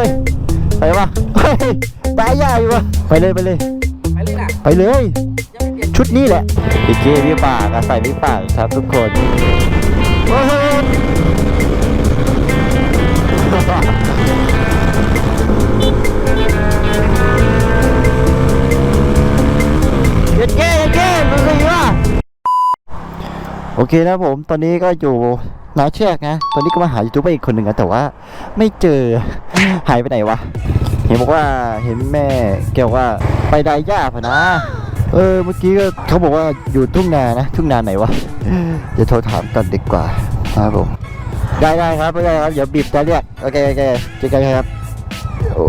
ฮ้ยไปวะเฮ้ยตายยากอยู่วะไปเลยไปเลย ไปเลยนะไปเลย ยังไม่เปลี่ยนชุดนี้แหละพี่เกพี่ปากอาศัยพี่ปากครับทุกคนโอ้โหเย็ดเก้เย็ดเก้มันก็อยู่ว่ะโอเคนะผมตอนนี้ก็อยู่ นาเชือกนะ ตอนนี้ก็มาหายูทูบเบอร์อีกคนหนึ่งนะแต่ว่า ไม่เจอ หายไปไหนวะ เห็นบอกว่าเห็นแม่แกบอกว่าไปไดหญ้าพะนะ เออ เมื่อกี้ก็เขาบอกว่าอยู่ทุ่งนานะ ทุ่งนาไหนวะ เดี๋ยวโทรถามกันดีกว่าครับผมได้ได้ครับไม่ได้ครับ เดี๋ยวบีบจะเรียก โอเคโอเคเจอกันครับ โอ้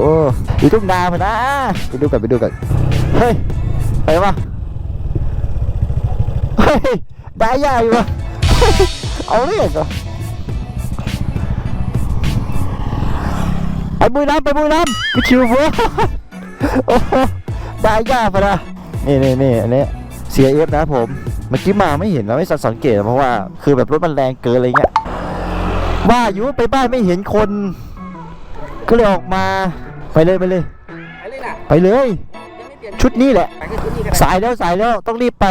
อยู่ทุ่งนาพะนะไปดูกันไปดูกัน เฮ้ย ไปวะเฮ้ยได้ยาอยู่วะเฮ้ยเอาเรื่องเหรอ ไปบุยน้ำไปบุยน้ำไปชิวบัวโอ้โหได้ยาพะนะนี่นี่นี่อันนี้เสียเอฟนะผม เมื่อกี้มาไม่เห็นเราไม่สังเกตเพราะว่า คือแบบรถมันแรงเกินอะไรเงี้ยว่าอยู่ไปบ้านไม่เห็นคน ก็เลยออกมาไปเลยไปเลย ไปเลยนะไปเลยยังไม่เปลี่ยนชุดนี้แหละ ไปก็ชุดนี้ก็ได้สายแล้วสายแล้วต้องรีบไป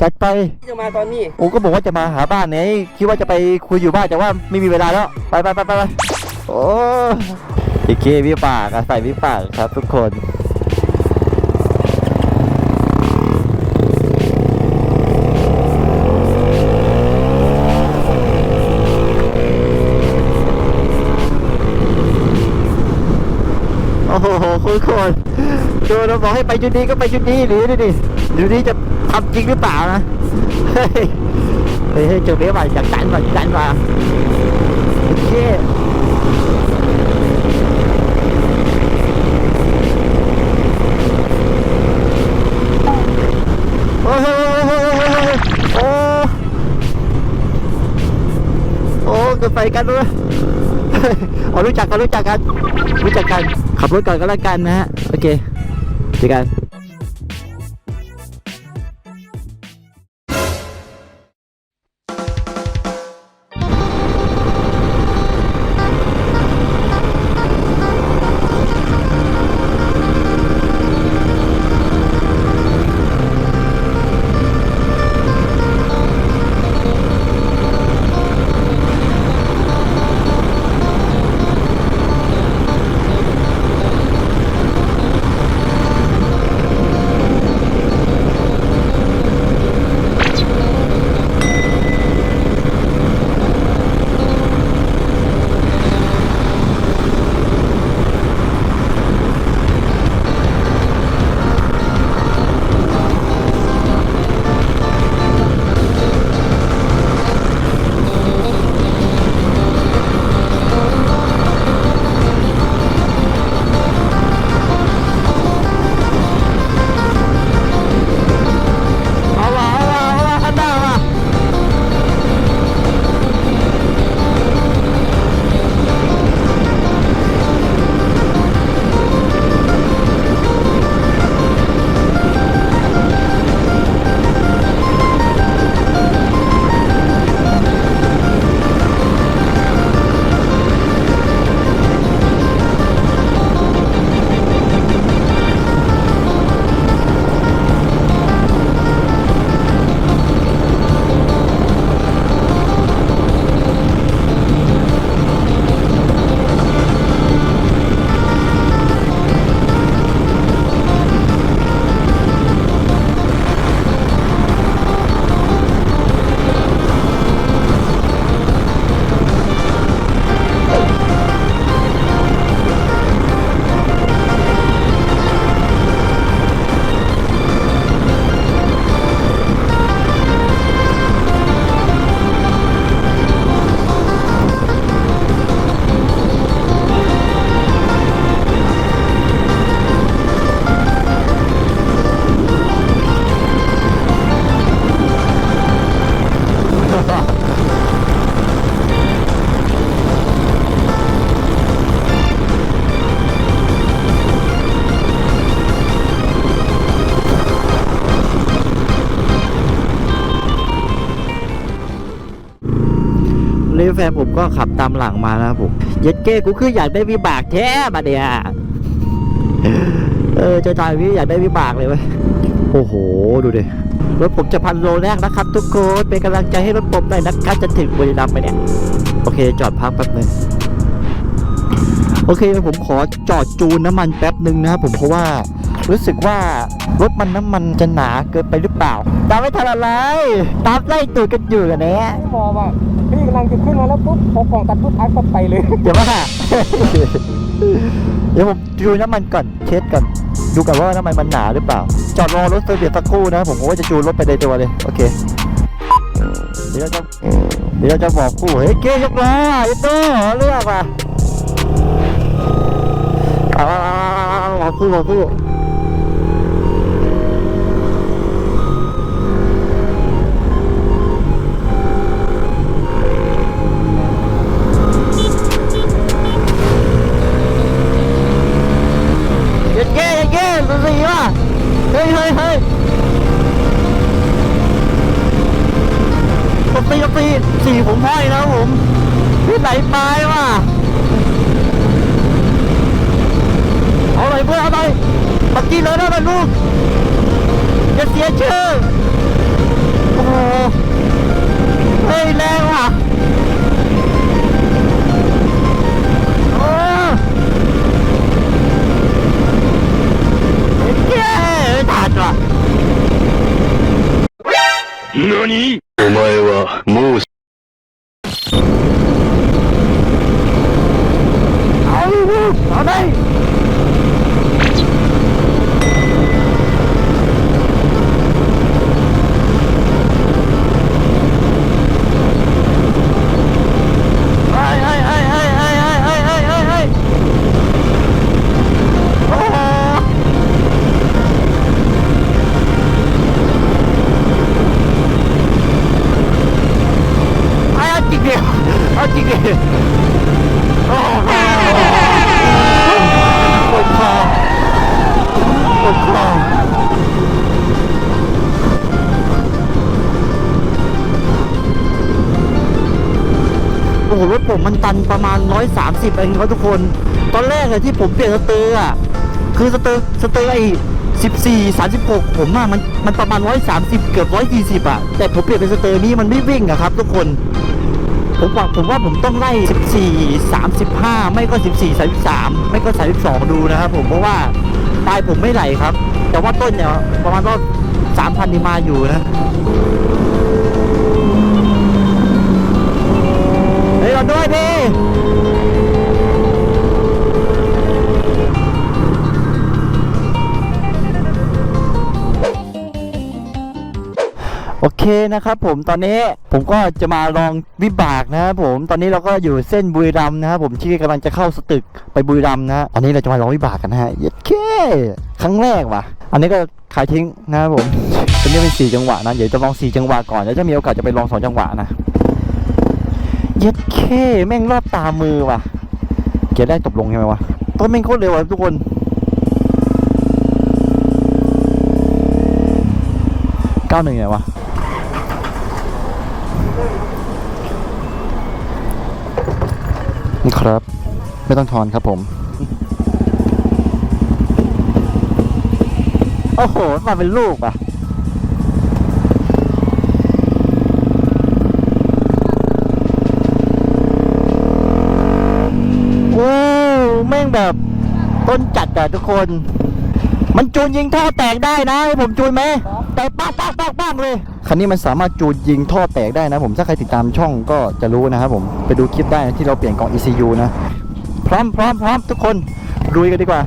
จัดไปที่จะมาตอนนี้โอ้ก็บอกว่าจะมาหาบ้านไงคิดว่าจะไปคุยอยู่บ้านแต่ว่าไม่มีเวลาแล้ว ไปไปไปไปไป โอ้พี่เคพี่ปากอาศัยพี่ปากครับทุกคนโอ้โหคุณคนดูเราบอกให้ไปชุดนี้ก็ไปชุดนี้หรือดิดิดูนี่จะทำจริงหรือเปล่านะเฮ้ยเฮ้ยจุดนี้มาจากดันมาดันมาโอเค กิดไปกันด้วยเอารู้จักกันรู้จักกัน รู้จักกัน ขับรถก่อนก็แล้วกันนะฮะ โอเคเจอกัน ฟนผมก็ขับตามหลังมานะครับผมเย็ดเก้กูคืออยากได้วิบากแท้มาเดียเออจะตายวิอยากได้วิบากเลยเว้ยโอ้โห ดูดิรถผมจะพันโลแรกนะครับ ทุกคนเป็นกำลังใจให้รถผมหน่อยนะครับจะถึงบุรีรัมย์ไปเนี่ย โอเค จอดพักแป๊บนึงโอเคผมขอจอดจูนน้ำมันแป๊บหนึ่งนะครับผมเพราะว่า รู้สึกว่ารถมันน้ำมันจะหนาเกินไปหรือเปล่า ตามไม่ทันอะไร ตามไล่ตูดกันอยู่กันเนี้ยพอว่าพี่กำลังจะขึ้นมาแล้วปุ๊บพอกล่องตัดปุ๊บอัดก็ไปเลย เดี๋ยวมาเดี๋ยวผมดูน้ำมันก่อนเช็ดก่อนดูก่อนว่าน้ำมันมันหนาหรือเปล่า จอดรอรถเซอร์เบียสักครู่นะ ผมก็ว่าจะจูนรถไปในตัวเลย โอเค เดี๋ยวเราจะเดี๋ยวเราจะบอกคู่เฮ้ยเกยยกล้อไอ้โต้เลือกว่ะเอาเอาคู่บอกคู่ สี่ผมห้อยนะผมพี่ไหลปลายว่ะเอาหน่อยเพื่อนเอาหน่อยปักกี้เลยนะมันลูกอย่าเสียชื่อโอ้โหเฮ้ยแรงว่ะโอ้ เย้ไม่ทันว่ะ 何お前は 130เองครับทุกคน ตอนแรกอะที่ผมเปลี่ยนสเตอร์อะคือสเตอร์สเตอร์ไอ้14 36 ผมอะมันมันประมาณ 130 เกือบ 140 อะ แต่ผมเปลี่ยนเป็นสเตอร์นี้มันไม่วิ่งอะครับ ทุกคน ผมว่าผมว่าผมต้องไล่ 14 35 ไม่ก็ 14 33 ไม่ก็ 32 ดูนะครับผมเพราะว่าปลายผมไม่ไหลครับ แต่ว่าต้นเนี่ยประมาณว่า3,000นี่มาอยู่นะเฮ้ยรอด้วยดิ เคนะครับผมตอนนี้ผมก็จะมาลองวิบากนะครับผมตอนนี้เราก็อยู่เส้นบุรีรัมย์นะครับผมที่กำลังจะเข้าสตึกไปบุรีรัมย์นะฮะอันนี้เราจะมาลองวิบากกันนะฮะเย็ดเคครั้งแรกว่ะ อันนี้ก็ขายทิ้งนะครับผมตัวนี้เป็นสี่จังหวะนะเดี๋ยวจะลองสี่จังหวะก่อนแล้วจะมีโอกาสจะไปลองสองจังหวะนะเย็ดเคแม่งรอบตามือว่ะเกียร์ได้ตบลงใช่ไหมวะต้นแม่งโคตรเร็วอะทุกคนเก้าหนึ่งไงวะ นี่ ครับ ไม่ต้องทอนครับผม โอ้โห มาเป็นลูกอะโอ้แม่งแบบต้นจัดอะทุกคน มันจูนยิงท่อแตกได้นะ ให้ผมจูนไหม แต่ปักปักปักปักเลย คันนี้มันสามารถจูดยิงท่อแตกได้นะผม ถ้าใครติดตามช่องก็จะรู้นะครับผม ไปดูคลิปได้นะที่เราเปลี่ยนกล่อง ECU นะ พร้อมพร้อมพร้อมทุกคนลุยกันดีกว่า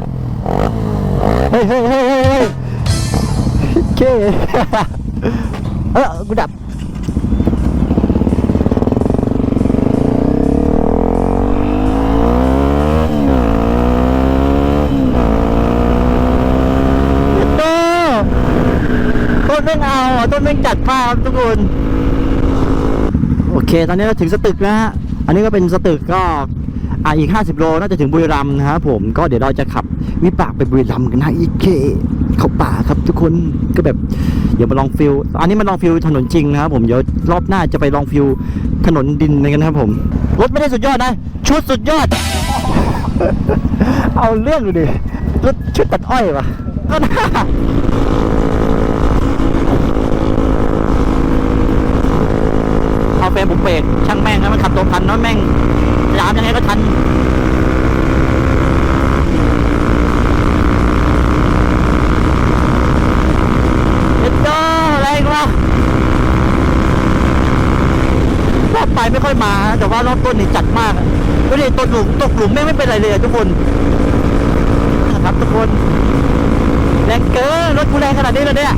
เฮ้ยเฮ้ยเฮ้ยเฮ้ยเฮ้ยโอเคเออกูดับ โต้ต้นแม่งเอาอะต้นแม่งจั ดมากครับทุกคนโอเค ตอนนี้เราถึงสตึกแล้วฮะอันนี้ก็เป็นสตึกก็อะอีก 50 โลน่าจะถึงบุรีรัมย์นะครับผมก็เดี๋ยวเราจะขับวิบากไปบุรีรัมย์กันนะอีเคเข้าป่าครับทุกคนก็แบบเดี๋ยวมาลองฟิลอันนี้มาลองฟิลถนนจริงนะครับผมเดี๋ยวรอบหน้าจะไปลองฟิลถนนดินกันนะครับผมรถไม่ได้สุดยอดนะชุดสุดยอด เอาเรื่องดูดิรถชุดตัดอ้อยวะก็น่า เอาเฟรมผมเบรกช่างแม่งนะมันขับตัวทันเนาะแม่งยามยังไงก็ทันเด็ดเด้ออะไรกันวะรอบไปไม่ค่อยมา แต่ว่ารอบต้นนี่จัดมากอะดูดิตกหลุมตกหลุมแม่งไม่เป็นไรเลยทุกคนนะครับทุกคนแรงเกินรถกูแรงขนาดนี้เลยเนี่ย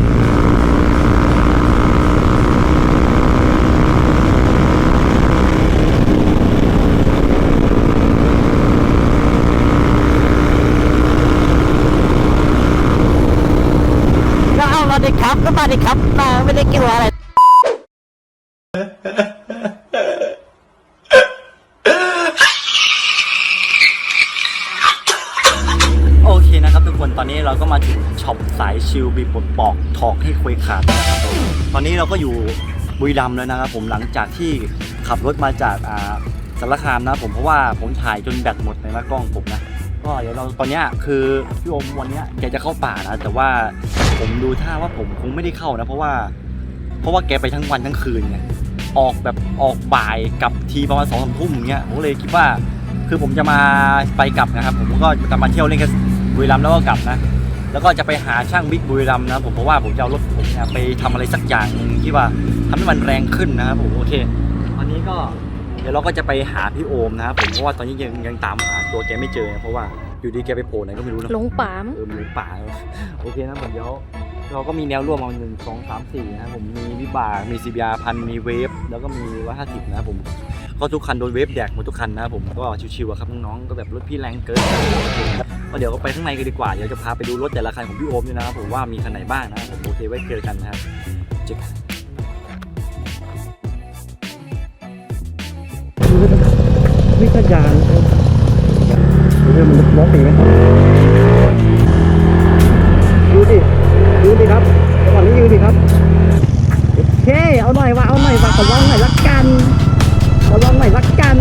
ก็เอาเราได้ขับก็ มาได้ขับมาไม่ได้กี่ยวอะไรโอเคนะครับทุกคนตอนนี้เราก็มาถึงช็อปสายชิลบีบดปอกถอกให้คุยขาดนะครับผมตอนนี้เราก็อยู่บุรีรัมย์แล้วนะครับผมหลังจากที่ขับรถมาจากอ่าสารคามนะครับผมเพราะว่าผมถ่ายจนแบตหมดในหน้ากล้องผมนะก็เดี๋ยวเราตอนเนี้ยคือพี่โอมวันเนี้ยแกจะเข้าป่านะแต่ว่า ผมดูท่าว่าผมคงไม่ได้เข้านะ เพราะว่า เพราะว่าแกไปทั้งวันทั้งคืนไงออกแบบออกบ่ายกับทีประมาณสองสามทุ่มอย่างเงี้ยผมเลยคิดว่า คือผมจะมาไปกลับนะครับ ผมก็จะมาเที่ยวเล่นกันบุรีรัมย์แล้วก็กลับนะ แล้วก็จะไปหาช่างบิ๊กบุรีรัมย์นะ ผมเพราะว่าผมจะเอารถผมเนี่ยไปทำอะไรสักอย่างหนึ่งที่ว่าทำให้มันแรงขึ้นนะครับผมโอเควันนี้ก็เดี๋ยวเราก็จะไปหาพี่โอมนะครับผมเพราะว่าตอนนี้ยังยังตามหาตัวแกไม่เจอนะเพราะว่า อยู่ดีแกไปโผล่ไหนก็ไม่รู้นะหลงป่าม เออมันหลงป่าเลยโอเคนะผมเดี๋ยวเราก็มีแนวร่วมมาหนึ่งสองสามสี่นะครับผมมีวิบากมีซีบีอาพันมีเวฟแล้วก็มีร้อยห้าสิบนะครับผมก็ทุกคันโดนเวฟแดกหมดทุกคันนะครับผมก็ชิวๆอะครับน้องๆก็แบบรถพี่แรงเกินก็เดี๋ยวก็ไปข้างในกันดีกว่าเดี๋ยวจะพาไปดูรถแต่ละคันของพี่โอมด้วยนะครับผมว่ามีคันไหนบ้างนะครับผมโอเคไว้เจอกันนะครับเจอกันวิทยาน คือมันร้อตีไหมดูดิดูดิครับจังหนี้ยืนดิครับโอเคเอาหน่อยว่ะเอาหน่อยว่ะขอร้องหน่อยละกันขอร้องหน่อยละกัน